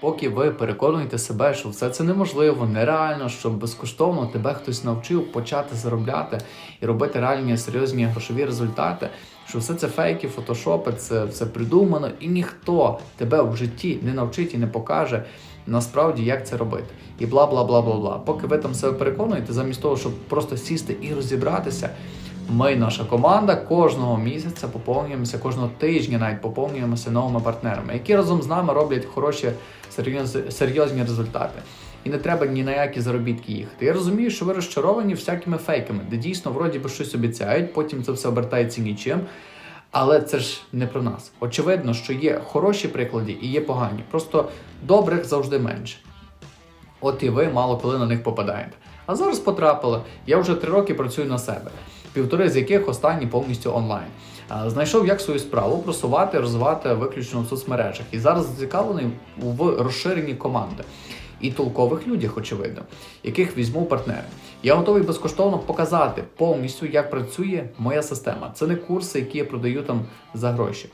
Поки ви переконуєте себе, що все це неможливо, нереально, що безкоштовно тебе хтось навчив почати заробляти і робити реальні серйозні грошові результати, що все це фейки, фотошопи, це все придумано, і ніхто тебе в житті не навчить і не покаже насправді, як це робити. І бла бла бла бла бла. Поки ви там себе переконуєте, замість того, щоб просто сісти і розібратися. Ми, наша команда, кожного місяця поповнюємося, кожного тижня навіть поповнюємося новими партнерами, які разом з нами роблять хороші серйозні результати. І не треба ні на які заробітки їхати. Я розумію, що ви розчаровані всякими фейками, де дійсно вроді би щось обіцяють, потім це все обертається нічим. Але це ж не про нас. Очевидно, що є хороші приклади і є погані. Просто добрих завжди менше. От і ви мало коли на них попадаєте. А зараз потрапили. Я вже три роки працюю на себе, півтори з яких останні повністю онлайн. Знайшов, як свою справу просувати, розвивати виключно в соцмережах. І зараз зацікавлений в розширенні команди і толкових людях, очевидно, яких візьму партнери. Я готовий безкоштовно показати повністю, як працює моя система. Це не курси, які я продаю там за гроші.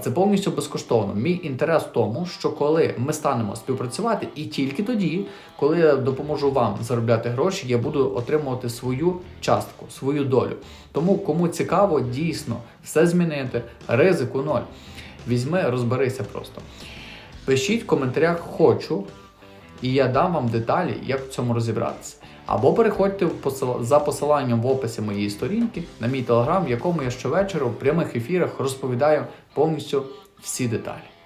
Це повністю безкоштовно. Мій інтерес в тому, що коли ми станемо співпрацювати, і тільки тоді, коли я допоможу вам заробляти гроші, я буду отримувати свою частку, свою долю. Тому кому цікаво дійсно все змінити, ризику ноль. Візьми, розберися просто. Пишіть в коментарях хочу, і я дам вам деталі, як в цьому розібратися. Або переходьте за посиланням в описі моєї сторінки на мій телеграм, в якому я щовечора в прямих ефірах розповідаю повністю всі деталі.